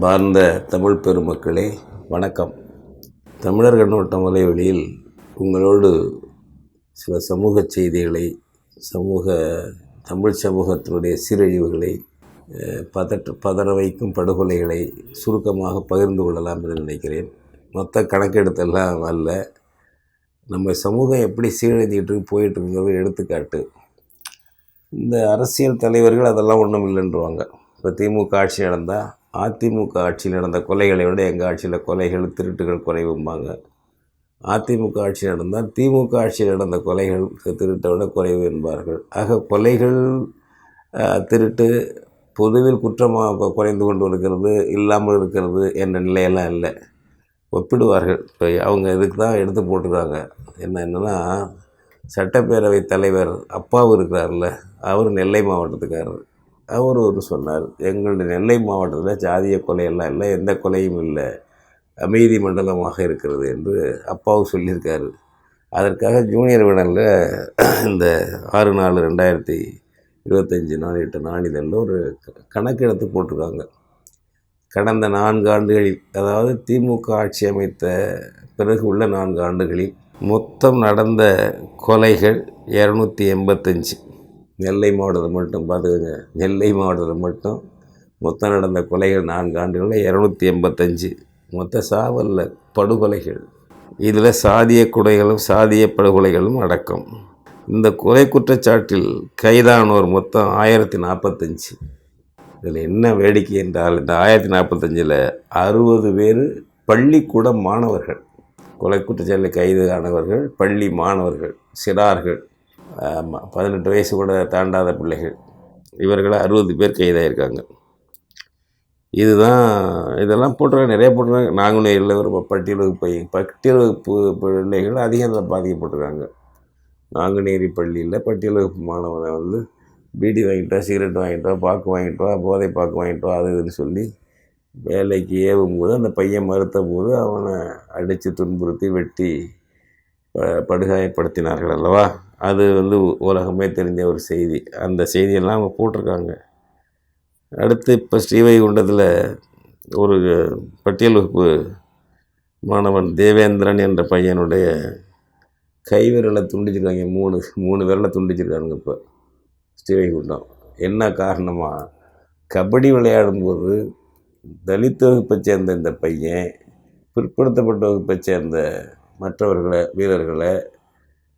அன்பார்ந்த தமிழ் பெருமக்களே வணக்கம். தமிழர் கண்ணோட்டம் வலைவெளியில் உங்களோடு சில சமூக செய்திகளை சமூக தமிழ் சமூகத்தினுடைய சீரழிவுகளை பதற்ற பதற வைக்கும் படுகொலைகளை சுருக்கமாக பகிர்ந்து கொள்ளலாம் என்று நினைக்கிறேன். மொத்த கணக்கெடுத்தெல்லாம் அல்ல. நம்ம சமூகம் எப்படி சீரழிஞ்சிக்கிட்டு இருக்கு, போயிட்டு இருக்கிறது எடுத்துக்காட்டு. இந்த அரசியல் தலைவர்கள் அதெல்லாம் ஒன்றும் இல்லைன்றவாங்க. இப்போ திமுக ஆட்சி நடந்தால் அதிமுக ஆட்சியில் நடந்த கொலைகளை விட எங்கள் ஆட்சியில் கொலைகள் திருட்டுகள் குறைவும்பாங்க. அதிமுக ஆட்சி நடந்தால் திமுக ஆட்சியில் நடந்த கொலைகள் திருட்டை விட குறைவு என்பார்கள். ஆக கொலைகள் திருட்டு பொதுவில் குற்றமாக குறைந்து கொண்டு இருக்கிறது இல்லாமல் இருக்கிறது என்ற நிலையெல்லாம் இல்லை. ஒப்பிடுவார்கள். இப்போ அவங்க இதுக்கு தான் எடுத்து போட்டுருக்காங்க. என்ன என்னென்னா சட்டப்பேரவை தலைவர் அப்பாவு இருக்கிறார்ல அவர் நெல்லை மாவட்டத்துக்காரர். அவர் ஒரு சொன்னார் எங்களுடைய நெல்லை மாவட்டத்தில் ஜாதிய கொலையெல்லாம் இல்லை எந்த கொலையும் இல்லை அமைதி மண்டலமாக இருக்கிறது என்று அப்பாவும் சொல்லியிருக்காரு. அதற்காக ஜூனியர் விடனில் இந்த ஆறு நாலு ரெண்டாயிரத்தி இருபத்தஞ்சி நாளிட்ட நாளிதழில் ஒரு க- கணக்கெடுத்து போட்டிருக்காங்க. கடந்த நான்கு ஆண்டுகளில் அதாவது திமுக ஆட்சி அமைத்த பிறகு உள்ள நான்கு ஆண்டுகளில் மொத்தம் நடந்த கொலைகள் இரநூத்தி எண்பத்தஞ்சு. நெல்லை மாவட்டத்தில் மட்டும் பார்த்துக்கோங்க. நெல்லை மாவட்டத்தில் மட்டும் மொத்தம் நடந்த கொலைகள் நான்கு ஆண்டுகளில் இரநூத்தி எண்பத்தஞ்சு. மொத்த சாவல்ல படுகொலைகள். இதில் சாதிய கொலைகளும் சாதிய படுகொலைகளும் அடக்கம். இந்த கொலை குற்றச்சாட்டில் கைதானோர் மொத்தம் ஆயிரத்தி நாற்பத்தஞ்சு. இதில் என்ன வேடிக்கை என்றால் இந்த ஆயிரத்தி நாற்பத்தஞ்சில் அறுபது பேர் பள்ளிக்கூட மாணவர்கள். கொலை குற்றச்சாட்டில் கைது ஆனவர்கள் பள்ளி மாணவர்கள் சிறார்கள். ஆமாம் பதினெட்டு வயசு கூட தாண்டாத பிள்ளைகள். இவர்களை அறுபது பேர் கைதாயிருக்காங்க. இதுதான் இதெல்லாம் போட்டிருக்காங்க நிறைய போட்டிருக்காங்க. நாங்குநேரில் ஒரு பட்டியல் வகுப்பு பையன் பட்டியல் வகுப்பு பிள்ளைகள் அதிகம் இதில் பாதிக்கப்பட்டிருக்காங்க. நாங்குநேரி பள்ளியில் பட்டியல் வகுப்பு மாணவனை வந்து பீடி வாங்கிட்டு வா சிகரெட் வாங்கிட்டு வா பாக்கு வாங்கிட்டு வா போதை பாக்கு வாங்கிட்டு வா அது இதுன்னு சொல்லி வேலைக்கு ஏவும் போது அந்த பையன் மறுத்த போது அவனை அடித்து துன்புறுத்தி வெட்டி ப- படுகாயப்படுத்தினார்கள் அல்லவா? அது வந்து உலகமே தெரிஞ்ச ஒரு செய்தி. அந்த செய்தியெல்லாம் அவங்க போட்டிருக்காங்க. அடுத்து இப்போ ஸ்ரீவைகுண்டத்தில் ஒரு பட்டியல் வகுப்பு மாணவன் தேவேந்திரன் என்ற பையனுடைய கை விரலை துண்டிச்சிருக்காங்க. மூணு மூணு விரலை துண்டிச்சிருக்காங்க இப்போ ஸ்ரீவைகுண்டம். என்ன காரணமாக கபடி விளையாடும்போது தலித் வகுப்பை சேர்ந்த இந்த பையன் பிற்படுத்தப்பட்ட வகுப்பை சேர்ந்த மற்றவர்களை வீரர்களை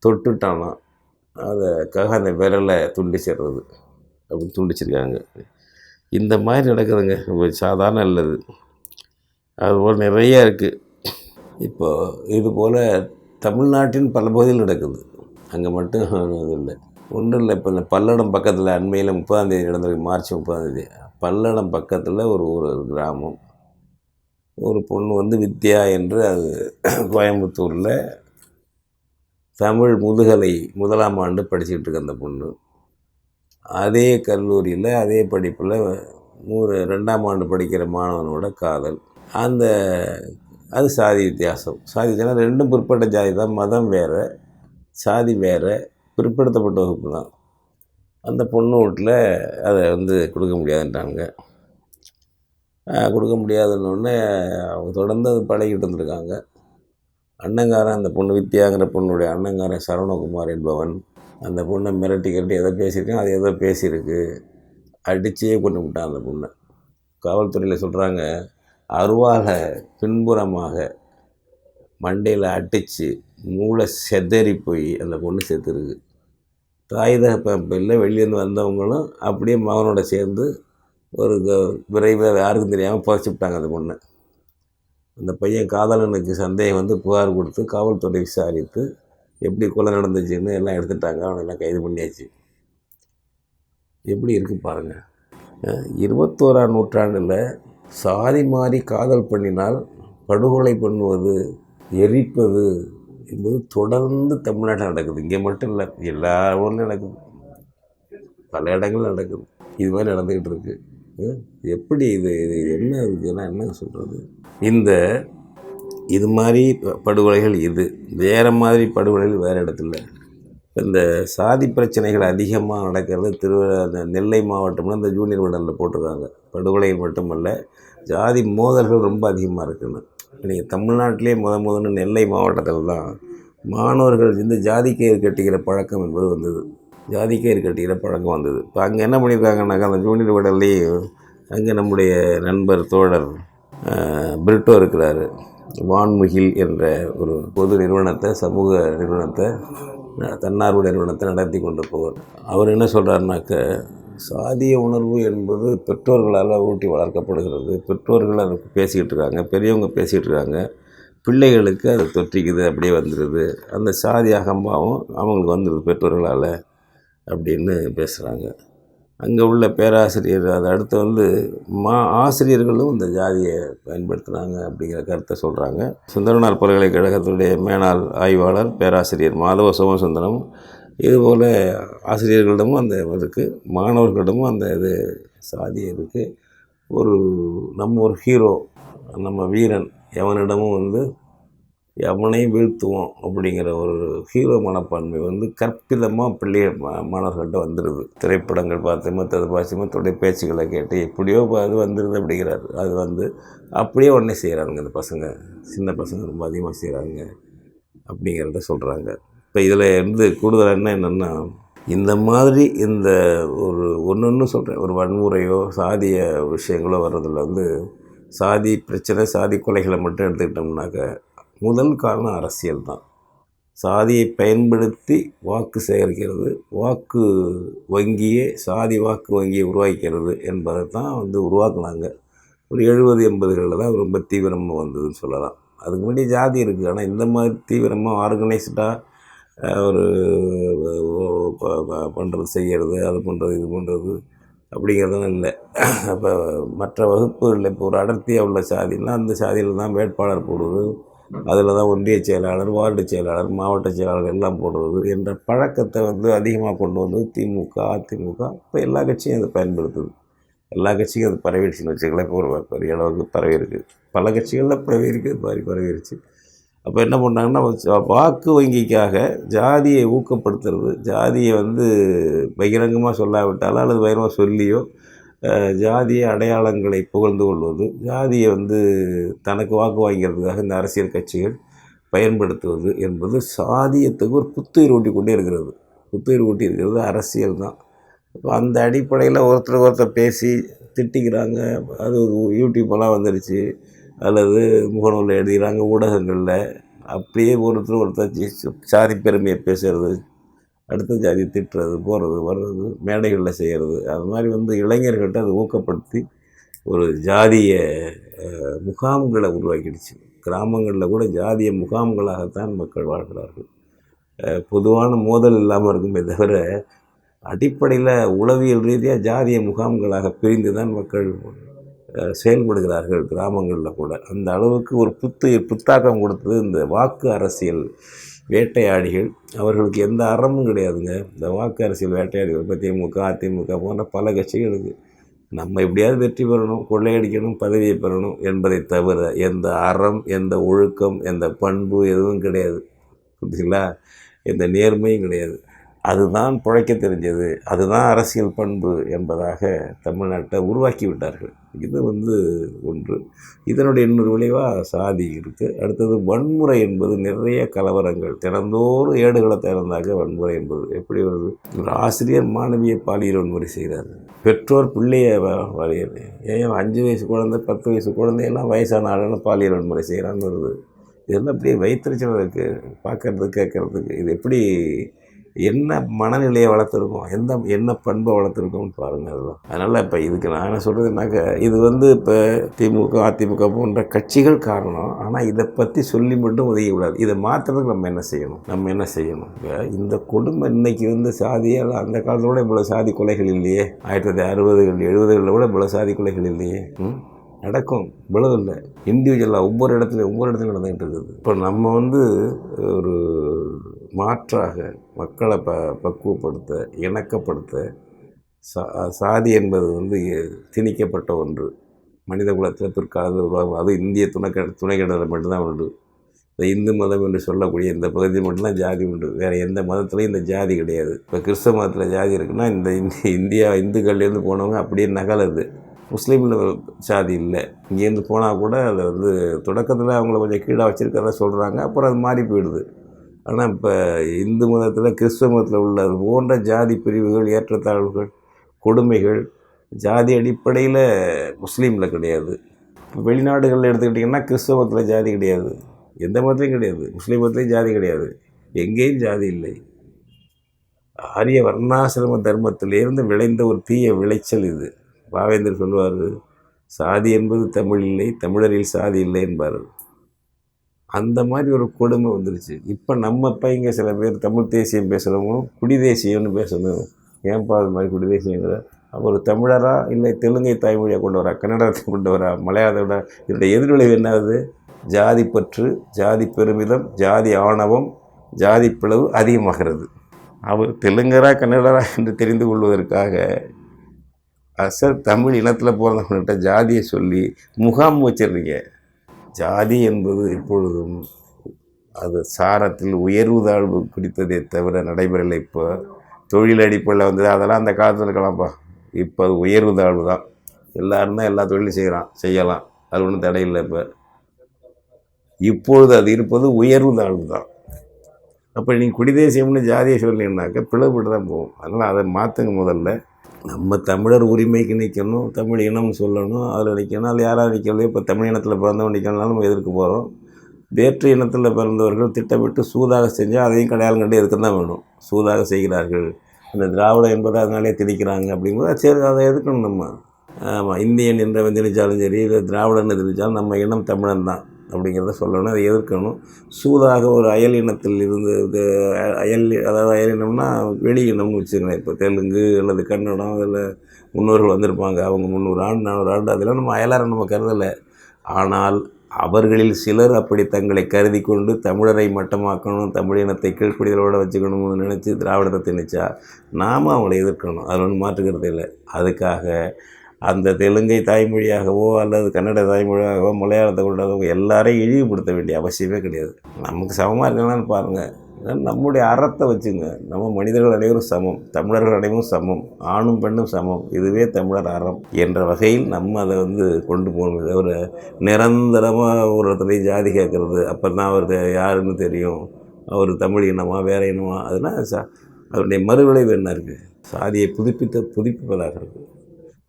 தொட்டுட்டானான் அதுக்காக அந்த விரலை துண்டிச்சிடுறது அப்படின்னு துண்டிச்சிருக்காங்க. இந்த மாதிரி நடக்குதுங்க. சாதாரண இல்லது அதுபோல் நிறைய இருக்குது இப்போது இது போல் தமிழ்நாட்டின் பல பகுதியில் நடக்குது. அங்கே மட்டும் இது இல்லை. ஒன்றும் இல்லை. இப்போ இந்த பல்லடம் பக்கத்தில் அண்மையில் முப்பதாந்தேதி நடந்திருக்கு. மார்ச் முப்பதாந்தேதி பல்லடம் பக்கத்தில் ஒரு ஊர் ஒரு கிராமம். ஒரு பொண்ணு வந்து வித்யா என்று அது கோயம்புத்தூரில் தமிழ் முதுகலை முதலாம் ஆண்டு படிச்சுக்கிட்டு இருக்க அந்த பொண்ணு. அதே கல்லூரியில் அதே படிப்பில் மூணு ரெண்டாம் ஆண்டு படிக்கிற மாணவனோட காதல். அந்த அது சாதி வித்தியாசம். சாதி வித்தியாசம் ரெண்டும் பிற்பட்ட ஜாதி தான். மதம் வேறு சாதி வேறு பிற்படுத்தப்பட்ட வகுப்பு தான். அந்த பொண்ணு வீட்டில் அதை வந்து கொடுக்க முடியாதுன்றாங்க. கொடுக்க முடியாதுன்னொடனே அவங்க தொடர்ந்து அது பழகிட்டு இருந்திருக்காங்க. அண்ணங்காரன் அந்த பொண்ணு வித்யாங்கிற பொண்ணுடைய அண்ணங்காரன் சரவணகுமார் என்பவன் அந்த பொண்ணை மிரட்டி கிரட்டி எதை பேசியிருக்கான் அது எதோ பேசியிருக்கு. அடித்தே கொண்டு விட்டான் அந்த பொண்ணை. காவல்துறையில் சொல்கிறாங்க அருவாக பின்புறமாக மண்டையில் அடித்து மூளை செதறி போய் அந்த பொண்ணு செத்துருக்கு. தாய் தகப்பில் வெளியேருந்து வந்தவங்களும் அப்படியே மகனோட சேர்ந்து ஒரு க- விரைவில் யாருக்கும் தெரியாமல் புதைச்சி விட்டாங்க அந்த பொண்ணை. அந்த பையன் காதலனுக்கு சந்தேகம் வந்து புகார் கொடுத்து காவல்துறை விசாரித்து எப்படி கொலை நடந்துச்சுன்னு எல்லாம் எடுத்துட்டாங்க. அவனெல்லாம் கைது பண்ணியாச்சு. எப்படி இருக்கு பாருங்கள் இருபத்தோராம் நூற்றாண்டில் சாதி மாறி காதல் பண்ணினால் படுகொலை பண்ணுவது எரிப்பது என்பது தொடர்ந்து தமிழ்நாட்டில் நடக்குது. இங்கே மட்டும் இல்லை எல்லா ஊர்லையும் நடக்குது. பல இடங்கள் நடக்குது. இது மாதிரி நடந்துக்கிட்டு இருக்குது எப்படி இது இது என்ன இதெல்லாம் என்ன சொல்கிறது இந்த இது மாதிரி படுகொலைகள் இது. வேறு மாதிரி படுகொலைகள் வேறு இடத்துல. இந்த சாதி பிரச்சனைகள் அதிகமாக நடக்கிறது திரு அந்த நெல்லை மாவட்டம்னு இந்த ஜூனியர் விடலில் போட்டிருக்காங்க. படுகொலைகள் மட்டுமல்ல ஜாதி மோதல்கள் ரொம்ப அதிகமாக இருக்குன்னு. நீங்கள் தமிழ்நாட்டிலே முத முதல்ல நெல்லை மாவட்டத்தில் தான் மாணவர்கள் இந்த ஜாதி கயிறு கட்டிக்கிற பழக்கம் என்பது வந்தது. ஜாதி கயிறு கட்டிக்கிற பழக்கம் வந்தது. இப்போ அங்கே என்ன பண்ணியிருக்காங்கனாக்கா அந்த ஜூனியர் விடல்லையும் அங்கே நம்முடைய நண்பர் தோழர் பிரிட்டோ இருக்கிறார். வான்முகில் என்ற ஒரு பொது நிறுவனத்தை சமூக நிறுவனத்தை தன்னார்வ நிறுவனத்தை நடத்தி கொண்டு போவார். அவர் என்ன சொல்கிறாருனாக்க சாதிய உணர்வு என்பது பெற்றோர்களால் ஊட்டி வளர்க்கப்படுகிறது. பெற்றோர்கள் அதை பேசிக்கிட்டு இருக்காங்க பெரியவங்க பேசிகிட்டு இருக்காங்க. பிள்ளைகளுக்கு அது தொற்றிக்குது அப்படியே வந்துடுது அந்த சாதி அகம்பாவும் அவங்களுக்கு வந்துடுது பெற்றோர்களால். அப்படின்னு பேசுகிறாங்க அங்கே உள்ள பேராசிரியர் அதை அடுத்து வந்து மா ஆசிரியர்களும் இந்த ஜாதியை பயன்படுத்துகிறாங்க அப்படிங்கிற கருத்தை சொல்கிறாங்க சுந்தரனார் பல்கலைக்கழகத்துடைய மேனாள் ஆய்வாளர் பேராசிரியர் மாதவ சோமசுந்தரம் இதுபோல் ஆசிரியர்களிடமும் அந்த இருக்குது மாணவர்களிடமும் அந்த இது சாதி இருக்குது ஒரு நம்ம ஒரு ஹீரோ நம்ம வீரன் எவனிடமும் வந்து எவனையும் வீழ்த்துவோம் அப்படிங்கிற ஒரு ஹீரோ மனப்பான்மை வந்து கற்பிதமாக பிள்ளைய மா- மாணவர்கள்ட்ட வந்துடுது திரைப்படங்கள் பார்த்து மற்றது பார்த்து பேச்சுக்களை கேட்டு எப்படியோ அது வந்துடுது அப்படிங்கிறாரு. அது வந்து அப்படியே உடனே செய்கிறாங்க இந்த பசங்க. சின்ன பசங்க ரொம்ப அதிகமாக செய்கிறாங்க அப்படிங்கிறத சொல்கிறாங்க இப்போ இதில் இருந்து கூடுதலாக என்ன என்னென்னா இந்த மாதிரி இந்த ஒரு ஒன்று ஒன்று சொல்கிறேன் ஒரு வன்முறையோ சாதிய விஷயங்களோ வர்றதில் வந்து சாதி பிரச்சனை சாதி கொலைகளை மட்டும் எடுத்துக்கிட்டோம்னாக்க முதல் காரணம் அரசியல் தான். சாதியை பயன்படுத்தி வாக்கு சேகரிக்கிறது வாக்கு வங்கியே சாதி வாக்கு வங்கியை உருவாக்கிறது என்பதை தான் வந்து உருவாக்குனாங்க. ஒரு எழுபது எண்பதுகளில் தான் ரொம்ப தீவிரமாக வந்ததுன்னு சொல்லலாம். அதுக்கு முன்னாடி ஜாதி இருக்குது ஆனால் இந்த மாதிரி தீவிரமாக ஆர்கனைஸ்டாக ஒரு பண்ணுறது செய்கிறது அது பண்ணுறது இது பண்ணுறது அப்படிங்கிறதெல்லாம் இல்லை. அப்போ மற்ற வகுப்புகளில் இப்போ ஒரு அடர்த்தியாக உள்ள சாதினா அந்த சாதியில் தான் வேட்பாளர் போடுவது அதில் தான் ஒன்றிய செயலாளர் வார்டு செயலாளர் மாவட்ட செயலாளர் எல்லாம் போடுறது என்ற பழக்கத்தை வந்து அதிகமாக கொண்டு வந்தது திமுக அதிமுக இப்போ எல்லா கட்சியும் அதை பயன்படுத்துது. எல்லா கட்சியும் அது பரவிடுச்சுன்னு வச்சுக்கலாம் இப்போ ஒரு பெரிய அளவுக்கு பரவி இருக்குது பல கட்சிகளில் பரவி இருக்குது பரவி பரவிடுச்சு அப்போ என்ன பண்ணாங்கன்னா வாக்கு வங்கிக்காக ஜாதியை ஊக்கப்படுத்துறது ஜாதியை வந்து பகிரங்கமாக சொல்லாவிட்டாலும் அல்லது பயிரமாக சொல்லியோ ஜாதிய அடையாளங்களை புகழ்ந்து கொள்வது ஜாதியை வந்து தனக்கு வாக்கு வாங்கிறதுக்காக இந்த அரசியல் கட்சிகள் பயன்படுத்துவது என்பது சாதியத்துக்கு ஒரு புத்துயிர் ஊட்டி கொண்டே இருக்கிறது. புத்துயிர் ஊட்டி இருக்கிறது அரசியல் தான். இப்போ அந்த அடிப்படையில் ஒருத்தர் ஒருத்தர் பேசி திட்டிக்கிறாங்க. அது யூடியூப்பெல்லாம் வந்துடுச்சு அல்லது முகநூலில் எழுதிக்கிறாங்க ஊடகங்களில். அப்படியே ஒருத்தர் ஒருத்தர் சாதி பெருமையை பேசுகிறது அடுத்த ஜாதி திட்டுறது போகிறது வர்றது மேடைகளில் செய்கிறது அது மாதிரி வந்து இளைஞர்கள்ட்ட அதை ஊக்கப்படுத்தி ஒரு ஜாதிய முகாம்களை உருவாக்கிடுச்சு. கிராமங்களில் கூட ஜாதிய முகாம்களாகத்தான் மக்கள் வாழ்கிறார்கள். பொதுவான மோதல் இல்லாமல் இருக்குமே தவிர அடிப்படையில் உளவியல் ரீதியாக ஜாதிய முகாம்களாக பிரிந்து தான் மக்கள் செயல்படுகிறார்கள் கிராமங்களில் கூட. அந்த அளவுக்கு ஒரு புத்து புத்தாக்கம் கொடுத்தது இந்த வாக்கு அரசியல் வேட்டையாடிகள். அவர்களுக்கு எந்த அறமும் கிடையாதுங்க. இந்த வாக்கு அரசியல் வேட்டையாடிகள் இப்போ திமுக அதிமுக போன்ற பல கட்சிகள் இருக்குது நம்ம எப்படியாவது வெற்றி பெறணும் கொள்ளையடிக்கணும் பதவியை பெறணும் என்பதை தவிர எந்த அறம் எந்த ஒழுக்கம் எந்த பண்பு எதுவும் கிடையாது. புரியுதுங்களா? எந்த நேர்மையும் கிடையாது. அதுதான் பிழைக்க தெரிஞ்சது அதுதான் அரசியல் பண்பு என்பதாக தமிழ்நாட்டை உருவாக்கி விட்டார்கள். இது வந்து ஒன்று. இதனுடைய இன்னொரு விளைவாக சாதி இருக்குது அடுத்தது வன்முறை என்பது நிறைய கலவரங்கள். தினந்தோறும் ஏடுகளை திறந்தாக வன்முறை என்பது. எப்படி வருது? ஒரு ஆசிரியர் மாணவியை பாலியல் வன்முறை செய்கிறார் பெற்றோர் பிள்ளைய வ- ஏன் அஞ்சு வயசு குழந்தை பத்து வயசு குழந்தையெல்லாம் வயசான ஆளுன்னு பாலியல் வன்முறை செய்கிறான்னு வருது. இதெல்லாம் அப்படியே வைத்தறிச்சல் இருக்குது பார்க்கறதுக்கு கேட்கறதுக்கு இது எப்படி என்ன மனநிலையை வளர்த்துருக்கோம் எந்த என்ன பண்பை வளர்த்துருக்கோம்னு பாருங்கள் அதெல்லாம் அதனால் இப்போ இதுக்கு நான் என்ன சொல்கிறதுனாக்க இது வந்து இப்போ திமுக அதிமுக போன்ற கட்சிகள் காரணம் ஆனால் இதை பற்றி சொல்லி மட்டும் உதவிக்கூடாது இதை மாற்றுறதுக்கு நம்ம என்ன செய்யணும்? நம்ம என்ன செய்யணும்? இப்போ இந்த குடும்பம் இன்னைக்கு வந்து சாதியால் அந்த காலத்தோட இவ்வளோ சாதி கொலைகள் இல்லையே. ஆயிரத்தி தொள்ளாயிரத்தி அறுபதுகள் எழுபதுகளில் கூட இவ்வளோ சாதி கொலைகள் இல்லையே. நடக்கும். இவ்வளவு இல்லை. இண்டிவிஜுவலாக ஒவ்வொரு இடத்துலையும் ஒவ்வொரு இடத்துலையும் நடந்துகிட்டு இருக்குது. இப்போ நம்ம வந்து ஒரு மாற்றாக மக்களை ப பக்குவப்படுத்த இணக்கப்படுத்த சா சாதி என்பது வந்து திணிக்கப்பட்ட ஒன்று. மனித குலத்தில் பிற்காலத்தில் உருவாகும். அது இந்திய துணைக்க துணைக்கடலில் மட்டும்தான் உண்டு. இந்த இந்து மதம் என்று சொல்லக்கூடிய இந்த பகுதியில் மட்டும்தான் ஜாதி உண்டு. வேறு எந்த மதத்துலையும் இந்த ஜாதி கிடையாது. இப்போ கிறிஸ்தவ மதத்தில் ஜாதி இருக்குன்னா இந்த இந்தியா இந்துக்கள்லேருந்து போனவங்க அப்படியே நகலது முஸ்லீமில் சாதி இல்லை. இங்கேருந்து போனால் கூட அதை வந்து தொடக்கத்தில் அவங்கள கொஞ்சம் கீழே வச்சுருக்கிறத சொல்கிறாங்க அப்புறம் அது மாறி போயிடுது. ஆனால் இப்போ இந்து மதத்தில் கிறிஸ்துவ மதத்தில் உள்ள அது போன்ற ஜாதி பிரிவுகள் ஏற்றத்தாழ்வுகள் கொடுமைகள் ஜாதி அடிப்படையில் முஸ்லீமில் கிடையாது. இப்போ வெளிநாடுகளில் எடுத்துக்கிட்டிங்கன்னா கிறிஸ்துவ மதத்தில் ஜாதி கிடையாது. எந்த மதத்துலையும் கிடையாது. முஸ்லீம் மதத்துலையும் ஜாதி கிடையாது. எங்கேயும் ஜாதி இல்லை. ஆரிய வர்ணாசிரம தர்மத்திலிருந்து விளைந்த ஒரு தீய விளைச்சல் இது. பாவேந்தர் சொல்லுவார் சாதி என்பது தமிழ் இல்லை தமிழரில் சாதி இல்லை என்பார்கள். அந்த மாதிரி ஒரு கொடுமை வந்துருச்சு. இப்போ நம்ம பையங்க சில பேர் தமிழ் தேசியம் பேசுகிறவங்களும் குடி தேசியம்னு பேசணும் ஏன்பா அது மாதிரி குடி தேசியங்கிற அவர் தமிழரா இல்லை தெலுங்கை தாய்மொழியாக கொண்டு வரா கன்னடத்தை கொண்டு வரா மலையாளத்தோட இதோட எதிர்விளைவு என்னது? ஜாதி பற்று ஜாதி பெருமிதம் ஜாதி ஆணவம் ஜாதி பிளவு அதிகமாகிறது. அவர் தெலுங்கரா கன்னடரா என்று தெரிந்து கொள்வதற்காக அசல் தமிழ் இனத்தில் பிறந்தவங்கள்ட்ட ஜாதியை சொல்லி முகாம் வச்சிடுறீங்க ஜாதி என்பது எப்பொழுதும் அது சாரத்தில் உயர்வு தாழ்வு பிடித்ததே தவிர நடைமுறையில் இப்போ தொழில் அடிப்படையில் வந்தது அதெல்லாம் அந்த காலத்தில் இருக்கலாம்ப்பா இப்போ அது உயர்வு தாழ்வு தான். எல்லாரும் தான் எல்லா தொழிலும் செய்கிறான் செய்யலாம். அது ஒன்றும் தடையில்லை இப்போ. இப்பொழுது அது இருப்பது உயர்வு தாழ்வு தான். அப்போ நீங்கள் குடிதேசியம்னு ஜாதியை சொல்லினாக்கா பிளவுபட்டு தான் போகும். அதனால் அதை மாற்றுங்க முதல்ல. நம்ம தமிழர் உரிமைக்கு நிற்கணும் தமிழ் இனம் சொல்லணும் அதில் நிற்கணும் அதில் யாராக நிற்கலையோ இப்போ தமிழ் இனத்தில் பிறந்தவன் நிற்கணும்னாலும் நம்ம எதிர்க்க போகிறோம் வேற்று இனத்தில் பிறந்தவர்கள் திட்டமிட்டு சூதாக செஞ்சால் அதையும் கடையாளம் கண்டு எதிர்க்க தான் வேணும் சூதாக செய்கிறார்கள். அந்த திராவிடம் என்பதை அதனாலே திணிக்கிறாங்க அப்படிங்கும்போது சரி அதை எதுக்கணும் நம்ம. ஆமாம் இந்தியன் என்ற திணிச்சாலும் சரி இல்லை திராவிடன் திணிச்சாலும் நம்ம இனம் தமிழன் தான். அப்படிங்கிறத சொல்லணும். அதை எதிர்க்கணும். சூதாக ஒரு அயல் இனத்தில் இருந்து இது அயல் அதாவது அயல் இனம்னா வெளி இனம்னு வச்சுக்கணும் இப்போ தெலுங்கு அல்லது கன்னடம் அதில் முன்னோர்கள் வந்திருப்பாங்க. அவங்க முந்நூறு ஆண்டு நானூறு ஆண்டு அதெல்லாம் நம்ம அயலாரை நம்ம கருதலை. ஆனால் அவர்களில் சிலர் அப்படி தங்களை கருதி கொண்டு தமிழரை மட்டமாக்கணும் தமிழ் இனத்தை கீழ்க்குடிகளோடு வச்சுக்கணும்னு நினச்சி திராவிடத்தை திணிச்சா நாம் அவங்களை எதிர்க்கணும். அதில் ஒன்றும் மாற்றுக்கிறது இல்லை. அதுக்காக அந்த தெலுங்கை தாய்மொழியாகவோ அல்லது கன்னட தாய்மொழியாகவோ மலையாளத்தை கொண்டாகவோ எல்லாரையும் இழிவுபடுத்த வேண்டிய அவசியமே கிடையாது. நமக்கு சமமாக இருக்கலாம்னு பாருங்கள் நம்முடைய அறத்தை வச்சுங்க. நம்ம மனிதர்கள் அனைவரும் சமம். தமிழர்கள் அனைவரும் சமம். ஆணும் பெண்ணும் சமம். இதுவே தமிழர் அறம் என்ற வகையில் நம்ம அதை வந்து கொண்டு போகணும். தவிர நிரந்தரமாக ஒரு இடத்துலையும் ஜாதி கேட்குறது அப்போ தான் அவர் யாருன்னு தெரியும். அவர் தமிழ் இனமா வேற இனமா அதெல்லாம் சா அதனுடைய மறுவிளைவு என்ன இருக்குது சாதியை புதுப்பித்த புதுப்பிப்பதாக இருக்குது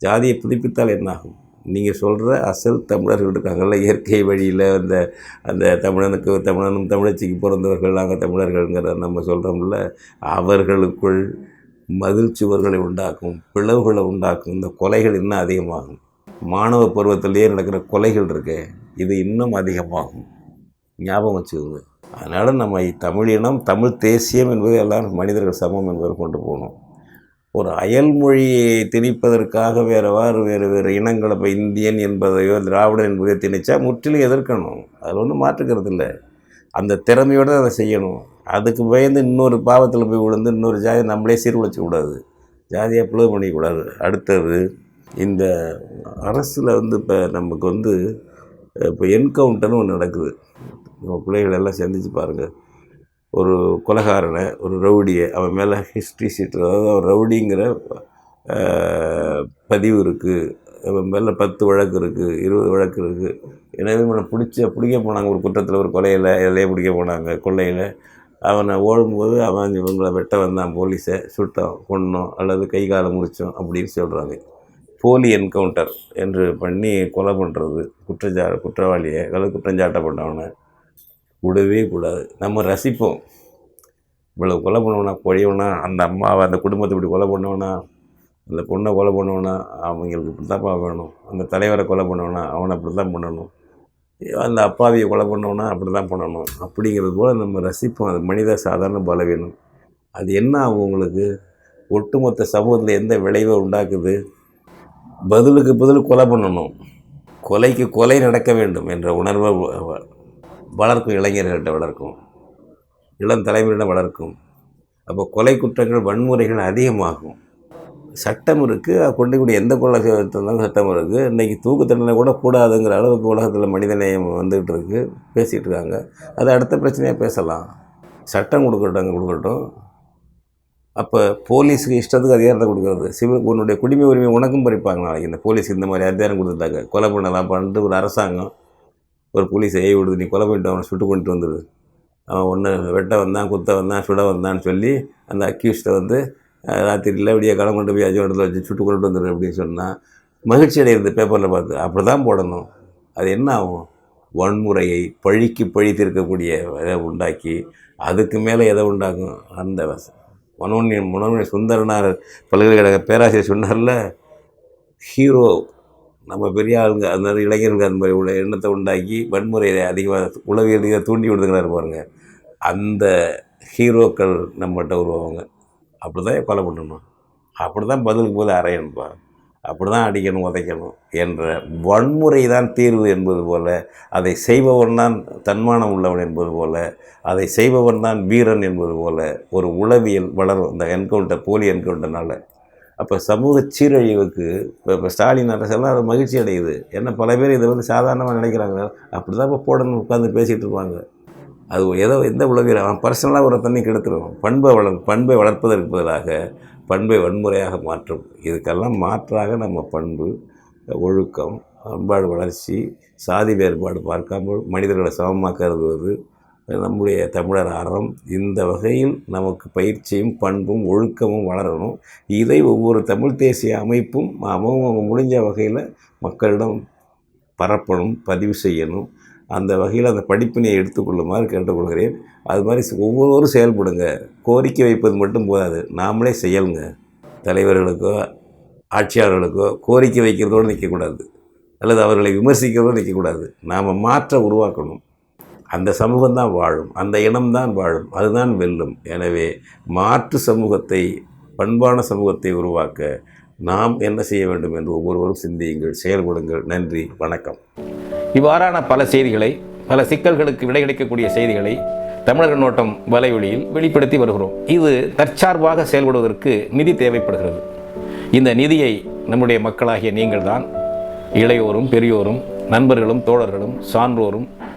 ஜாதியை புதுப்பித்தால் என்னாகும்? நீங்கள் சொல்கிற அசல் தமிழர்கள் இருக்காங்கல்ல இயற்கை வழியில் அந்த அந்த தமிழனுக்கு தமிழனும் தமிழச்சிக்கு பிறந்தவர்கள் நாங்கள் தமிழர்கள்ங்கிற நம்ம சொல்கிறோம்ல அவர்களுக்குள் மதில் சுவர்களை உண்டாக்கும் பிளவுகளை உண்டாக்கும் இந்த கொலைகள் இன்னும் அதிகமாகும். மாணவ பருவத்திலேயே நடக்கிற கொலைகள் இருக்கு இது இன்னும் அதிகமாகும். ஞாபகம் வச்சுக்கோங்க. அதனால் நம்ம தமிழ் இனம் தமிழ் தேசியம் என்பது எல்லாம் மனிதர்கள் சமம் என்பதை கொண்டு போகணும். ஒரு அயல்மொழியை திணிப்பதற்காக வேறுவாறு வேறு வேறு இனங்களை இப்போ இந்தியன் என்பதையோ திராவிடன் என்பதையோ திணிச்சா முற்றிலும் எதிர்க்கணும். அதில் ஒன்றும் மாற்றுக்கிறது இல்லை. அந்த திறமையோடு அதை செய்யணும். அதுக்கு பயந்து இன்னொரு பாவத்தில் போய் விழுந்து இன்னொரு ஜாதி நம்மளே சீர்குலைச்சக்கூடாது ஜாதியாக பிளவு பண்ணிக்கூடாது. அடுத்தது இந்த அரசில் வந்து இப்போ நமக்கு வந்து இப்போ என்கவுண்டர்னு ஒன்று நடக்குது. நம்ம பிள்ளைகளெல்லாம் சந்திச்சு பாருங்கள் ஒரு கொலகாரனை ஒரு ரவுடியை அவன் மேலே ஹிஸ்ட்ரி சீட்டு அதாவது அவன் ரவுடிங்கிற பதிவு இருக்குது அவன் மேலே பத்து வழக்கு இருக்குது இருபது வழக்கு இருக்குது எனவே இவனை பிடிச்ச பிடிக்க போனாங்க. ஒரு குற்றத்தில் ஒரு கொலையில் எல்லையே பிடிக்க போனாங்க கொள்ளையில். அவனை ஓடும்போது அவன் இவங்களை வெட்ட வந்தான் போலீஸை. சுட்டோம் கொன்னோம் அல்லது கை காலை முடித்தோம் அப்படின்னு சொல்கிறாங்க போலி என்கவுண்டர் என்று பண்ணி கொலை பண்ணுறது குற்றச்சா குற்றவாளியை அல்லது குற்றஞ்சாட்டப்பட்டவனை. விடவே கூடாது. நம்ம ரசிப்போம். இவ்வளோ கொலை பண்ணுவனா குழையவனா அந்த அம்மாவை அந்த குடும்பத்தை இப்படி கொலை பண்ணுவனா அந்த பொண்ணை கொலை பண்ணுவனா அவங்களுக்கு இப்படி தான்ப்பா வேணும். அந்த தலைவரை கொலை பண்ணுவனா அவனை அப்படி தான் பண்ணணும் அந்த அப்பாவியை கொலை பண்ணவனா அப்படி தான் பண்ணணும். அப்படிங்கிறது போல் நம்ம ரசிப்போம். அது மனித சாதாரண பலவீனம். அது என்ன ஆகும் உங்களுக்கு? ஒட்டுமொத்த சமூகத்தில் எந்த விளைவை உண்டாக்குது? பதிலுக்கு பதில் கொலை பண்ணணும். கொலைக்கு கொலை நடக்க வேண்டும் என்ற உணர்வை வளர்க்கும் இளைஞர்கள்ட்ட வளர்க்கும். இளம் தலைமுறையிடம் வளர்க்கும். அப்போ கொலை குற்றங்கள் வன்முறைகள் அதிகமாகும். சட்டம் இருக்குது கொண்டு கூடிய எந்த கொலை இருந்தாலும் சட்டம் இருக்குது இன்றைக்கி தூக்கு தண்டனை கூட கூடாதுங்கிற அளவுக்கு உலகத்தில் மனிதநேயம் வந்துக்கிட்டு இருக்குது பேசிகிட்டு இருக்காங்க. அது அடுத்த பிரச்சனையாக பேசலாம். சட்டம் கொடுக்கட்டும் கொடுக்கட்டும். அப்போ போலீஸுக்கு இஷ்டத்துக்கு அதிகாரத்தை கொடுக்குறது. சிவ உன்னுடைய குடிமை உரிமை உனக்கும் பறிப்பாங்க நாளைக்கு. இந்த போலீஸுக்கு இந்த மாதிரி அதிகாரம் கொடுத்துட்டாங்க. கொலை பண்ணலாம் பண்ணிட்டு ஒரு அரசாங்கம். ஒரு போலீஸ் ஏய் விடுது நீ கொலை பண்ணிட்டு அவனை சுட்டு கொண்டு வந்துடு அவன் ஒன்று வெட்ட வந்தான் குத்த வந்தான் சுட வந்தான்னு சொல்லி அந்த அக்யூஸ்ட்டை வந்து ராத்திரியில் விடிய களம் கொண்டு போய் அஜோடத்தில் வச்சு சுட்டு கொண்டு வந்துடு அப்படின்னு சொன்னால் மகிழ்ச்சி அடைகிறது பேப்பரில் பார்த்து. அப்படி தான் போடணும். அது என்ன ஆகும்? வன்முறையை பழிக்கு பழி தீர்க்கக்கூடிய இதை உண்டாக்கி அதுக்கு மேலே எதை உண்டாக்கும்? அந்த வச- மனோன்ய மனோன்ய சுந்தரனார் பல்கலைக்கழக பேராசிரியர் சொன்னார்ல ஹீரோ நம்ம பெரிய ஆளுங்க அந்த மாதிரி இளைஞர்களுக்கு அந்த மாதிரி உள்ள எண்ணத்தை உண்டாக்கி வன்முறையை அதிகமாக உளவியல் ரீதியாக தூண்டி விடுதுங்கிறாரு பாருங்க. அந்த ஹீரோக்கள் நம்மகிட்ட உருவாங்க அப்படி தான் கொலை பண்ணணும்? அப்படி தான் பதிலுக்கு பதில் அறையணும்ப்பா அப்படி தான் அடிக்கணும் உதைக்கணும் என்ற வன்முறை தான் தீர்வு என்பது போல அதை செய்பவன் தான் தன்மானம் உள்ளவன் என்பது போல அதை செய்பவன் தான் வீரன் என்பது போல ஒரு உளவியல் வளரும். இந்த என்கவுண்டர் போலி என்கவுண்டர்னால் அப்போ சமூக சீரழிவுக்கு இப்போ இப்போ ஸ்டாலின் அரசெல்லாம் அது மகிழ்ச்சி அடையுது. ஏன்னா பல பேர் இதை வந்து சாதாரணமாக நினைக்கிறாங்க. அப்படி தான் இப்போ போடணும் உட்காந்து பேசிகிட்டு இருப்பாங்க. அது ஏதோ எந்த உளவியல் அவன் பர்சனலாக ஒரு தண்ணி கெடுத்துரும். பண்பை வளர் பண்பை வளர்ப்பதற்கு பதிலாக பண்பை வன்முறையாக மாற்றும். இதுக்கெல்லாம் மாற்றாக நம்ம பண்பு ஒழுக்கம் பண்பாடு வளர்ச்சி சாதி வேறுபாடு பார்க்காமல் மனிதர்களை சமமாக கருதுவது நம்முடைய தமிழர் அறம் இந்த வகையில் நமக்கு பயிற்சியும் பண்பும் ஒழுக்கமும் வளரணும். இதை ஒவ்வொரு தமிழ் தேசிய அமைப்பும் அவங்க அவங்க முடிஞ்ச வகையில் மக்களிடம் பரப்பணும் பதிவு செய்யணும். அந்த வகையில் அந்த படிப்பினை எடுத்துக்கொள்ளுமாறு கேட்டுக்கொள்கிறேன். அது மாதிரி ஒவ்வொருவரும் செயல்படுங்க. கோரிக்கை வைப்பது மட்டும் போதாது. நாமளே செய்யலுங்க தலைவர்களுக்கோ ஆட்சியாளர்களுக்கோ கோரிக்கை வைக்கிறதோடு நிற்கக்கூடாது. அல்லது அவர்களை விமர்சிக்கிறதோடு நிற்கக்கூடாது. நாம் மாற்ற உருவாக்கணும். அந்த சமூகம் தான் வாழும் அந்த இனம்தான் வாழும் அதுதான் வெல்லும். எனவே மாற்று சமூகத்தை பண்பான சமூகத்தை உருவாக்க நாம் என்ன செய்ய வேண்டும் என்று ஒவ்வொருவரும் சிந்தியுங்கள் செயல்படுங்கள். நன்றி வணக்கம். இவ்வாறான பல செய்திகளை பல சிக்கல்களுக்கு விடை கிடைக்கக்கூடிய செய்திகளை தமிழக நோட்டம் வலைவழியில் வெளிப்படுத்தி வருகிறோம். இது தற்சார்பாக செயல்படுவதற்கு நிதி தேவைப்படுகிறது. இந்த நிதியை நம்முடைய மக்களாகிய நீங்கள்தான் இளையோரும் பெரியோரும் நண்பர்களும் தோழர்களும் சான்றோரும்